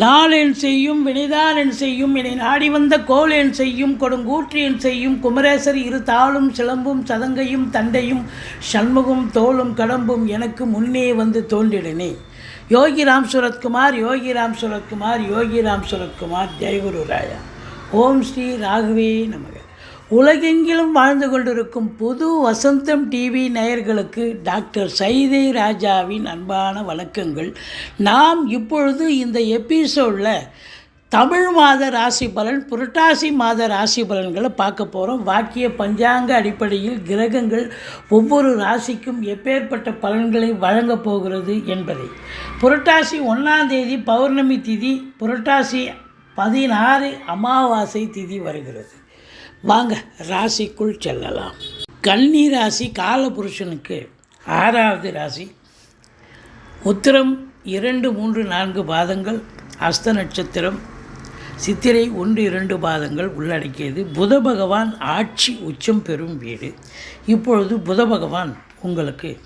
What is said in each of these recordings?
நாளேன் செய்யும் வினைதாரன் செய்யும் என்னை நாடி வந்த கோலென் செய்யும் கொடுங்கூற்றியன் செய்யும் குமரேசர் இரு தாளும் சிலம்பும் சதங்கையும் தண்டையும் சண்முகம் தோளும் கடம்பும் எனக்கு முன்னே வந்து தோன்றிடனே. யோகி ராம் சுரத்குமார் யோகி ராம் சுரத்குமார் யோகி ராம் சுரத்குமார் ஜெயகுரு ராயா. ஓம் ஸ்ரீ ராகவே நமக. உலகெங்கிலும் வாழ்ந்து கொண்டிருக்கும் புது வசந்தம் டிவி நேயர்களுக்கு டாக்டர் சைதை ராஜாவின் அன்பான வணக்கங்கள். நாம் இப்பொழுது இந்த எபிசோடில் தமிழ் மாத ராசி பலன் புரட்டாசி மாத ராசி பலன்களை பார்க்க போகிறோம் வாக்கிய பஞ்சாங்க அடிப்படையில் கிரகங்கள் ஒவ்வொரு ராசிக்கும் எப்பேற்பட்ட பலன்களை வழங்கப் போகிறது என்பதை. புரட்டாசி ஒன்றாம் தேதி பௌர்ணமி திதி புரட்டாசி பதினாறு அமாவாசை திதி வருகிறது. வாங்க ராசிக்குள் செல்லலாம். கன்னி ராசி காலபுருஷனுக்கு ஆறாவது ராசி. உத்திரம் இரண்டு மூன்று நான்கு பாதங்கள். அஸ்த நட்சத்திரம் சித்திரை ஒன்று இரண்டு பாதங்கள் உள்ளடக்கியது. புத பகவான் ஆட்சி உச்சம் பெறும் வீடு. இப்பொழுது புத பகவான் உங்களுக்கு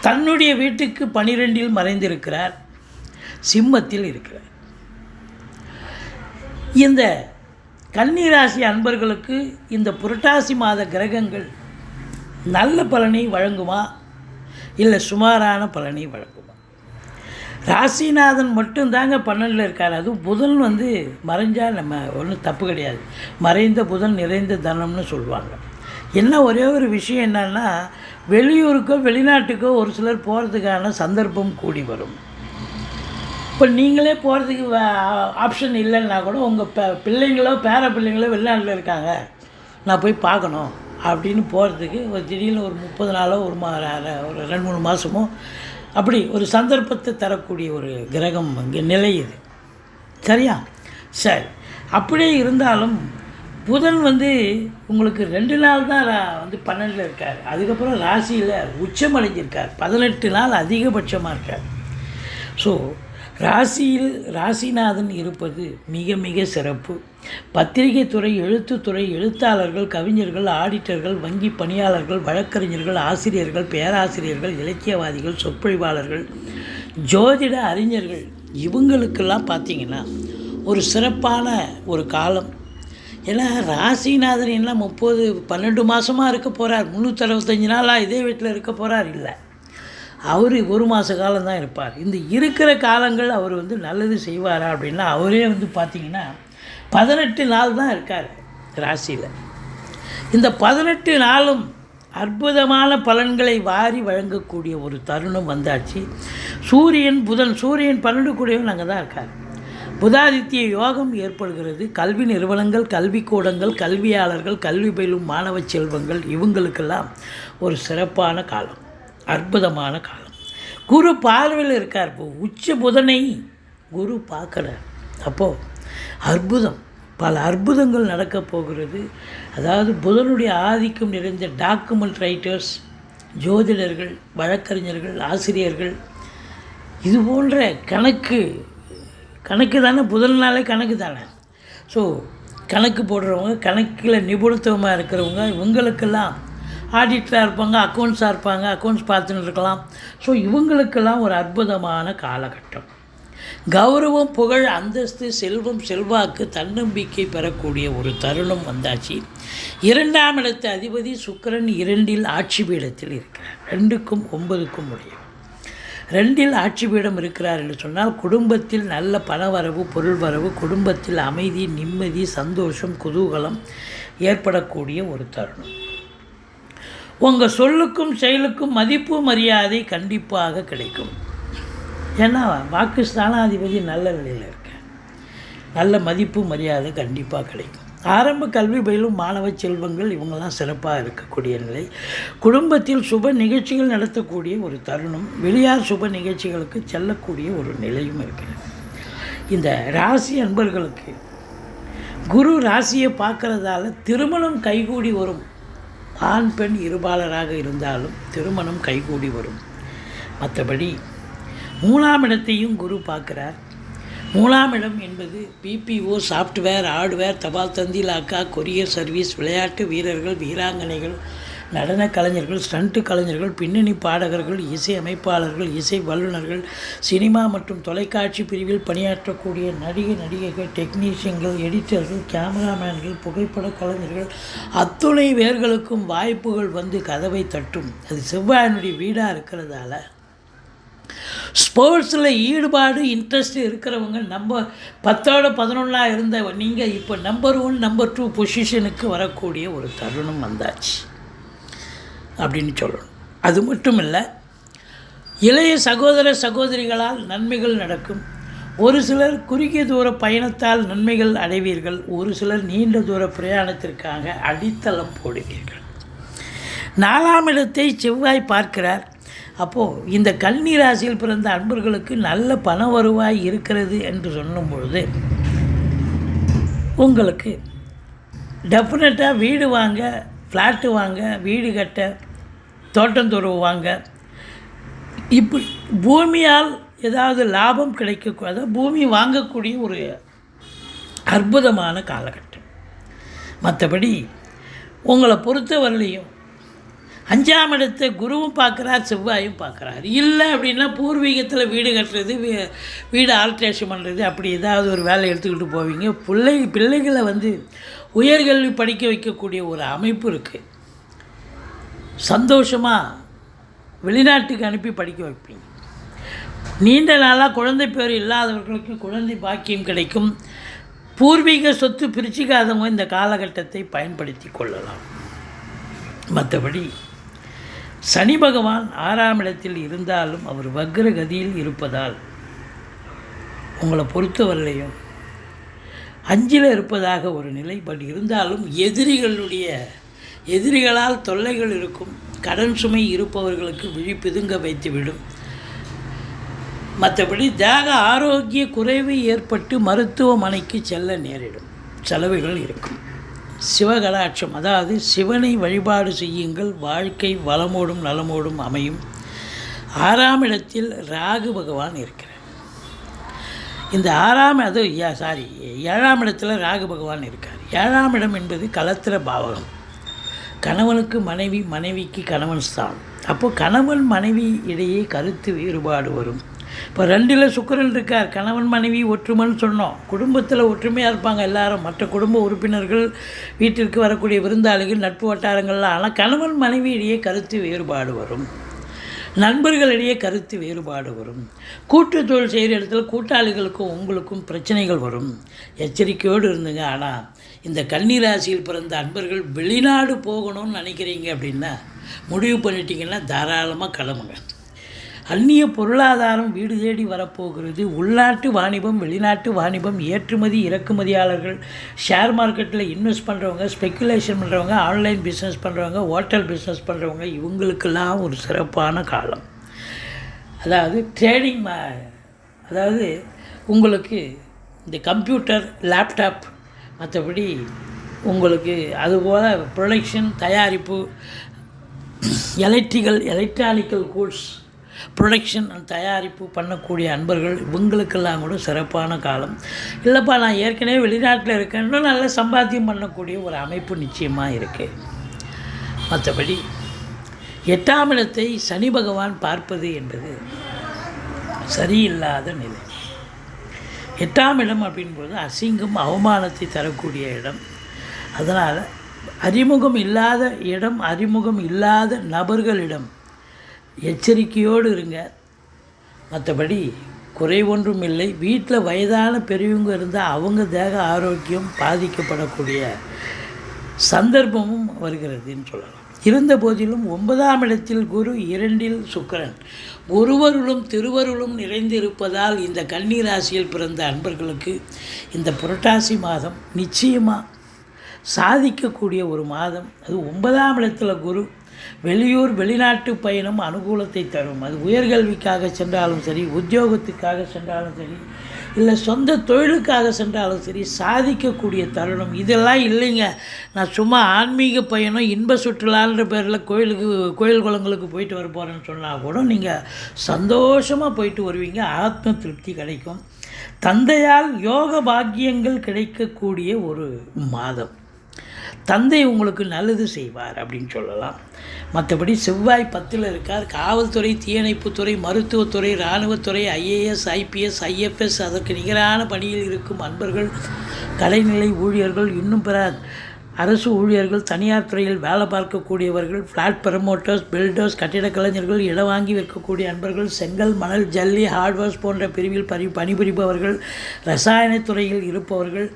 தன்னுடைய வீட்டுக்கு பனிரெண்டில் மறைந்திருக்கிறார். சிம்மத்தில் இருக்கிறார். இந்த கன்னிராசி அன்பர்களுக்கு இந்த புரட்டாசி மாத கிரகங்கள் நல்ல பலனை வழங்குமா? இல்லை சுமாரான பலனை வழங்குமா? ராசிநாதன் மட்டும்தாங்க பன்னெண்டில் இருக்கார். அதுவும் புதன் வந்து மறைஞ்சால் நம்ம ஒன்றும் தப்பு கிடையாது. மறைந்த புதன் நிறைந்த தனம்னு சொல்லுவாங்க. என்ன ஒரே ஒரு விஷயம் என்னன்னா வெளியூருக்கோ வெளிநாட்டுக்கோ ஒரு சிலர் போகிறதுக்கான சந்தர்ப்பம் கூடி வரும். இப்போ நீங்களே போகிறதுக்கு ஆப்ஷன் இல்லைன்னா கூட உங்கள் ப பிள்ளைங்களோ பேர பிள்ளைங்களோ வெளிநாட்டில் இருக்காங்க. நான் போய் பார்க்கணும். அப்படின்னு போகிறதுக்கு ஒரு திடீர்னு ஒரு முப்பது நாளோ ஒரு மா ஒரு ரெண்டு மூணு மாதமோ அப்படி ஒரு சந்தர்ப்பத்தை தரக்கூடிய ஒரு கிரகம் இங்கே நிலை இது. சரியா? சரி. அப்படியே இருந்தாலும் புதன் வந்து உங்களுக்கு ரெண்டு நாள் தான் வந்து பன்னெண்டில் இருக்கார். அதுக்கப்புறம் ராசியில் உச்சம் அடைஞ்சிருக்கார். பதினெட்டு நாள் அதிகபட்சமாக இருக்கார். ஸோ ராசியில் ராசிநாதன் இருப்பது மிக மிக சிறப்பு. பத்திரிகை துறை எழுத்துத்துறை எழுத்தாளர்கள் கவிஞர்கள் ஆடிட்டர்கள் வங்கி பணியாளர்கள் வழக்கறிஞர்கள் ஆசிரியர்கள் பேராசிரியர்கள் இலக்கியவாதிகள் சொற்பொழிவாளர்கள் ஜோதிட அறிஞர்கள் இவங்களுக்கெல்லாம் பார்த்தீங்கன்னா ஒரு சிறப்பான ஒரு காலம். ஏன்னா ராசிநாதன் என்ன முப்பது பன்னெண்டு மாதமாக இருக்க போகிறார் முந்நூற்றறுபத்தஞ்சு நாளாக இதே வீட்டில் இருக்க போகிறார் இல்லை. அவர் ஒரு மாத காலம்தான் இருப்பார். இந்த இருக்கிற காலங்கள் அவர் வந்து நல்லது செய்வாரா அப்படின்னா அவரே வந்து பார்த்திங்கன்னா பதினெட்டு நாள் தான் இருக்கார் ராசியில். இந்த பதினெட்டு நாளும் அற்புதமான பலன்களை வாரி வழங்கக்கூடிய ஒரு தருணம் வந்தாச்சு. சூரியன் புதன் சூரியன் பன்னெண்டு கூடியவன் அங்கே தான் இருக்கார். புதாதித்ய யோகம் ஏற்படுகிறது. கல்வி நிறுவனங்கள் கல்விக்கூடங்கள் கல்வியாளர்கள் கல்வி பயிலும் மாணவ செல்வங்கள் இவங்களுக்கெல்லாம் ஒரு சிறப்பான காலம். அற்புதமான காலம். குரு பார்வையில் இருக்கார். இப்போ உச்ச புதனை குரு பார்க்குறார். அப்போது அற்புதம் பல அற்புதங்கள் நடக்கப் போகிறது. அதாவது புதனுடைய ஆதிக்கம் நிறைந்த டாக்குமெண்ட் ரைட்டர்ஸ் ஜோதிடர்கள் வழக்கறிஞர்கள் ஆசிரியர்கள் இது போன்ற கணக்கு கணக்கு தானே புதன்னாலே கணக்கு தானே. ஸோ கணக்கு போடுறவங்க கணக்கில் நிபுணத்துவமாக இருக்கிறவங்க இவங்களுக்கெல்லாம் ஆடிட்டராக இருப்பாங்க அக்கௌண்ட்ஸாக இருப்பாங்க அக்கௌண்ட்ஸ் பார்த்துன்னு இருக்கலாம். ஸோ இவங்களுக்கெல்லாம் ஒரு அற்புதமான காலகட்டம். கௌரவம் புகழ் அந்தஸ்து செல்வம் செல்வாக்கு தன்னம்பிக்கை பெறக்கூடிய ஒரு தருணம் வந்தாச்சு. இரண்டாம் இடத்து அதிபதி சுக்கரன் இரண்டில் ஆட்சி பீடத்தில் இருக்கிறார். ரெண்டுக்கும் ஒன்பதுக்கும் முடியும் ரெண்டில் ஆட்சி பீடம் இருக்கிறார் என்று சொன்னால் குடும்பத்தில் நல்ல பணவரவு பொருள் வரவு குடும்பத்தில் அமைதி நிம்மதி சந்தோஷம் குதூகலம் ஏற்படக்கூடிய ஒரு தருணம். உங்கள் சொல்லுக்கும் செயலுக்கும் மதிப்பு மரியாதை கண்டிப்பாக கிடைக்கும். ஏன்னா வாக்கு ஸ்தானாதிபதி நல்ல நிலையில் இருக்கேன். நல்ல மதிப்பு மரியாதை கண்டிப்பாக கிடைக்கும். ஆரம்ப கல்வி பயிலும் மாணவ செல்வங்கள் இவங்கெல்லாம் சிறப்பாக இருக்கக்கூடிய நிலை. குடும்பத்தில் சுப நிகழ்ச்சிகள் நடத்தக்கூடிய ஒரு தருணம் வெளியார் சுப நிகழ்ச்சிகளுக்கு செல்லக்கூடிய ஒரு நிலையும் இருக்கிறது. இந்த ராசி அன்பர்களுக்கு குரு ராசியை பார்க்குறதால திருமணம் கைகூடி வரும். ஆண் பெண் இருபாலராக இருந்தாலும் திருமணம் கைகூடி வரும். மற்றபடி மூணாம் இடத்தையும் குரு பார்க்குறார். மூணாம் இடம் என்பது பிபிஓ சாஃப்ட்வேர் ஹார்ட்வேர் தபால் தந்தி லாக்கா கொரியர் சர்வீஸ் விளையாட்டு வீரர்கள் வீராங்கனைகள் நடன கலைஞர்கள் ஸ்டண்ட்டு கலைஞர்கள் பின்னணி பாடகர்கள் இசை அமைப்பாளர்கள் இசை வல்லுநர்கள் சினிமா மற்றும் தொலைக்காட்சி பிரிவில் பணியாற்றக்கூடிய நடிகை நடிகைகள் டெக்னீஷியன்கள் எடிட்டர்கள் கேமராமேன்கள் புகைப்பட கலைஞர்கள் அத்துணை வேர்களுக்கும் வாய்ப்புகள் வந்து கதவை தட்டும். அது செவ்வாயினுடைய வீடாக இருக்கிறதால. ஸ்போர்ட்ஸில் ஈடுபாடு இன்ட்ரெஸ்ட் இருக்கிறவங்க நம்ம பத்தோட பதினொன்றா இருந்த நீங்கள் இப்போ நம்பர் ஒன் நம்பர் டூ பொசிஷனுக்கு வரக்கூடிய ஒரு தருணம் வந்தாச்சு. அப்படின்னு சொல்லணும். அது மட்டும் இல்லை இளைய சகோதர சகோதரிகளால் நன்மைகள் நடக்கும். ஒரு சிலர் குறுகிய தூர பயணத்தால் நன்மைகள் அடைவீர்கள். ஒரு சிலர் நீண்ட தூர பிரயாணத்திற்காக அடித்தளம் போடுவீர்கள். நாலாம் இடத்தை செவ்வாய் பார்க்கிறார். அப்போது இந்த கல்வி ராசியில் பிறந்த அன்பர்களுக்கு நல்ல பண வருவாய் இருக்கிறது என்று சொல்லும் பொழுது உங்களுக்கு டெஃபினட்டாக வீடு வாங்க ஃப்ளாட்டு வாங்க வீடு கட்ட தோட்டம் துறவுவாங்க இப்படி பூமியால் ஏதாவது லாபம் கிடைக்கக்கூடாத பூமி வாங்கக்கூடிய ஒரு அற்புதமான காலகட்டம். மற்றபடி உங்களை பொறுத்தவரையிலையும் அஞ்சாம் இடத்தை குருவும் பார்க்குறார் செவ்வாயும் பார்க்குறாரு. இல்லை அப்படின்னா பூர்வீகத்தில் வீடு கட்டுறது வீ- வீடு ஆல்ட்ரேஷன் பண்ணுறது அப்படி ஏதாவது ஒரு வேலை எடுத்துக்கிட்டு போவீங்க. பிள்ளை பிள்ளைகளை வந்து உயர்கல்வி படிக்க வைக்கக்கூடிய ஒரு அமைப்பு இருக்குது சந்தோஷமாக வெளிநாட்டுக்கு அனுப்பி படிக்க வைப்பீங்க. நீண்ட நாளாக குழந்தை பேர் இல்லாதவர்களுக்கு குழந்தை பாக்கியம் கிடைக்கும். பூர்வீக சொத்து பிரிச்சுக்காதவங்க இந்த காலகட்டத்தை பயன்படுத்தி கொள்ளலாம். மற்றபடி சனி பகவான் ஆறாம் இடத்தில் இருந்தாலும் அவர் வக்ர கதியில் இருப்பதால் உங்களை பொறுத்தவரையிலையும் அஞ்சில் இருப்பதாக ஒரு நிலை பட் இருந்தாலும் எதிரிகளுடைய எதிரிகளால் தொல்லைகள் இருக்கும் கடன் சுமை இருப்பவர்களுக்கு விழி பிதுங்க வைத்துவிடும். மற்றபடி தேக ஆரோக்கிய குறைவு ஏற்பட்டு மருத்துவமனைக்கு செல்ல நேரிடும். செலவுகள் இருக்கும். சிவகலாட்சம் அதாவது சிவனை வழிபாடு செய்யுங்கள். வாழ்க்கை வளமோடும் நலமோடும் அமையும். ஆறாம் இடத்தில் ராகு பகவான் இருக்கிறார். இந்த ஆறாம் அது சாரி ஏழாம் இடத்தில் ராகு பகவான் இருக்கார். ஏழாம் இடம் என்பது கலத்திர பாவகம். கணவனுக்கு மனைவி மனைவிக்கு கணவன் ஸ்தான் அப்போது கணவன் மனைவி இடையே கருத்து வேறுபாடு வரும். இப்போ ரெண்டில் சுக்கரன் இருக்கார் கணவன் மனைவி ஒற்றுமைன்னு சொன்னோம். குடும்பத்தில் ஒற்றுமையாக இருப்பாங்க எல்லாரும். மற்ற குடும்ப உறுப்பினர்கள் வீட்டிற்கு வரக்கூடிய விருந்தாளிகள் நட்பு வட்டாரங்கள்லாம் ஆனால் கணவன் மனைவி இடையே கருத்து வேறுபாடு வரும். நண்பர்களிடையே கருத்து வேறுபாடு வரும். கூட்டு தொழில் செய்கிற இடத்துல கூட்டாளிகளுக்கும் உங்களுக்கும் பிரச்சனைகள் வரும். எச்சரிக்கையோடு இருந்துங்க. ஆனால் இந்த கன்னிராசியில் பிறந்த அன்பர்கள் வெளிநாடு போகணும்னு நினைக்கிறீங்க அப்படின்னா முடிவு பண்ணிட்டீங்கன்னா தாராளமாக கிளம்புங்க. அந்நிய பொருளாதாரம் வீடு தேடி வரப்போகிறது. உள்நாட்டு வாணிபம் வெளிநாட்டு வாணிபம் ஏற்றுமதி இறக்குமதியாளர்கள் ஷேர் மார்க்கெட்டில் இன்வெஸ்ட் பண்ணுறவங்க ஸ்பெக்குலேஷன் பண்ணுறவங்க ஆன்லைன் பிஸ்னஸ் பண்ணுறவங்க ஹோட்டல் பிஸ்னஸ் பண்ணுறவங்க இவங்களுக்கெல்லாம் ஒரு சிறப்பான காலம். அதாவது ட்ரேடிங் அதாவது உங்களுக்கு இந்த கம்ப்யூட்டர் லேப்டாப் மற்றபடி உங்களுக்கு அதுபோல் ப்ரொடக்ஷன் தயாரிப்பு எலக்ட்ரிக்கல் எலக்ட்ரானிக்கல் கூட்ஸ் ப்ரொடக்ஷன் தயாரிப்பு பண்ணக்கூடிய அன்பர்கள் இவங்களுக்கெல்லாம் கூட சிறப்பான காலம். இல்லைப்பா நான் ஏற்கனவே வெளிநாட்டில் இருக்கேன். இன்னும் நல்ல சம்பாத்தியம் பண்ணக்கூடிய ஒரு அமைப்பு நிச்சயமாக இருக்குது மற்றபடி எட்டாம் இடத்தை சனி பகவான் பார்ப்பது என்பது சரியில்லாத நிலை. எட்டாம் இடம் அப்படின்போது அசிங்கம் அவமானத்தை தரக்கூடிய இடம். அதனால் அறிமுகம் இல்லாத இடம் அறிமுகம் இல்லாத நபர்களிடம் எச்சரிக்கையோடு இருங்க. மற்றபடி குறை ஒன்றும் இல்லை. வீட்டில் வயதான பெரியவங்க இருந்தால் அவங்க தேக ஆரோக்கியம் பாதிக்கப்படக்கூடிய சந்தர்ப்பமும் வருகிறதுன்னு சொல்லலாம். இருந்த போதிலும் ஒன்பதாம் இடத்தில் குரு இரண்டில் சுக்கரன். ஒருவருளும் திருவருளும் நிறைந்திருப்பதால் இந்த கன்னி ராசியில் பிறந்த அன்பர்களுக்கு இந்த புரட்டாசி மாதம் நிச்சயமாக சாதிக்கக்கூடிய ஒரு மாதம். அது ஒன்பதாம் இடத்துல குரு வெளியூர் வெளிநாட்டு பயணம் அனுகூலத்தை தரும். அது உயர்கல்விக்காக சென்றாலும் சரி உத்தியோகத்துக்காக சென்றாலும் சரி இல்லை சொந்த தொழிலுக்காக சென்றாலும் சரி சாதிக்கக்கூடிய தருணம். இதெல்லாம் இல்லைங்க. நான் சும்மா ஆன்மீக பயணம் இன்ப சுற்றுலான்ற பேரில் கோயிலுக்கு கோயில் குளங்களுக்கு போயிட்டு வர போகிறேன்னு சொன்னால் கூட நீங்கள் சந்தோஷமாக போயிட்டு வருவீங்க. ஆத்ம திருப்தி கிடைக்கும். தந்தையால் யோக பாக்கியங்கள் கிடைக்கக்கூடிய ஒரு மாதம். தந்தை உங்களுக்கு நல்லது செய்வார் அப்படின்னு சொல்லலாம். மற்றபடி செவ்வாய் பத்தில் இருக்கார். காவல்துறை தீயணைப்புத்துறை மருத்துவத்துறை இராணுவத்துறை ஐஏஎஸ் ஐபிஎஸ் ஐஎஃப்எஸ் அதற்கு நிகரான பணியில் இருக்கும் அன்பர்கள் கலைநிலை ஊழியர்கள் இன்னும் பிற அரசு ஊழியர்கள் தனியார் துறையில் வேலை பார்க்கக்கூடியவர்கள் ஃப்ளாட் ப்ரமோட்டர்ஸ் பில்டர்ஸ் கட்டிடக் கலைஞர்கள் இடம் வாங்கி விற்கக்கூடிய அன்பர்கள் செங்கல் மணல் ஜல்லி ஹார்ட்வேர்ஸ் போன்ற பிரிவில் பணி பணிபுரிபவர்கள் ரசாயனத் துறையில் இருப்பவர்கள்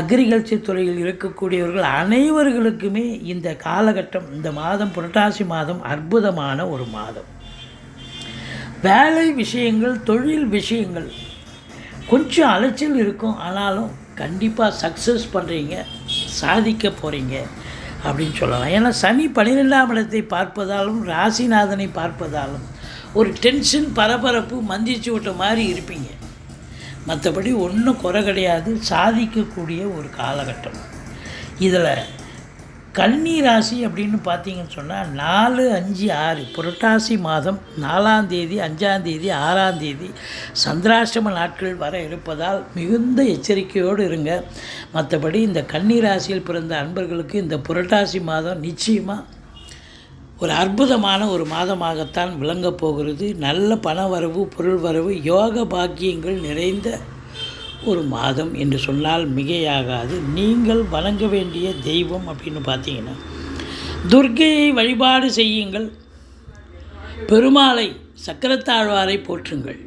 அக்ரிகல்ச்சர் துறையில் இருக்கக்கூடியவர்கள் அனைவர்களுக்குமே இந்த காலகட்டம் இந்த மாதம் புரட்டாசி மாதம் அற்புதமான ஒரு மாதம். வேலை விஷயங்கள் தொழில் விஷயங்கள் கொஞ்சம் அலைச்சல் இருக்கும் ஆனாலும் கண்டிப்பாக சக்ஸஸ் பண்ணுறீங்க சாதிக்க போகிறீங்க அப்படின்னு சொல்லலாம். ஏன்னா சனி பன்னிரெண்டாம் இடத்தை பார்ப்பதாலும் ராசிநாதனை பார்ப்பதாலும் ஒரு டென்ஷன் பரபரப்பு மந்திச்சு விட்ட மாதிரி இருப்பீங்க. மற்றபடி ஒன்றும் குறை கிடையாது. சாதிக்கக்கூடிய ஒரு காலகட்டம். இதில் கன்னி ராசி அப்படின்னு பார்த்தீங்கன்னு சொன்னால் நாலு அஞ்சு ஆறு புரட்டாசி மாதம் நாலாந்தேதி அஞ்சாந்தேதி ஆறாந்தேதி சந்திராஷ்டம நாட்கள் வர இருப்பதால் மிகுந்த எச்சரிக்கையோடு இருங்க. மற்றபடி இந்த கன்னி ராசியில் பிறந்த அன்பர்களுக்கு இந்த புரட்டாசி மாதம் நிச்சயமாக ஒரு அற்புதமான ஒரு மாதமாகத்தான் விளங்கப் போகிறது. நல்ல பண வரவு பொருள் வரவு யோக பாக்கியங்கள் நிறைந்த ஒரு மாதம் என்று சொன்னால் மிகையாகாது. நீங்கள் வணங்க வேண்டிய தெய்வம் அப்படின்னு பார்த்தீங்கன்னா துர்க்கையை வழிபாடு செய்யுங்கள். பெருமாளை சக்கரத்தாழ்வாரை போற்றுங்கள்.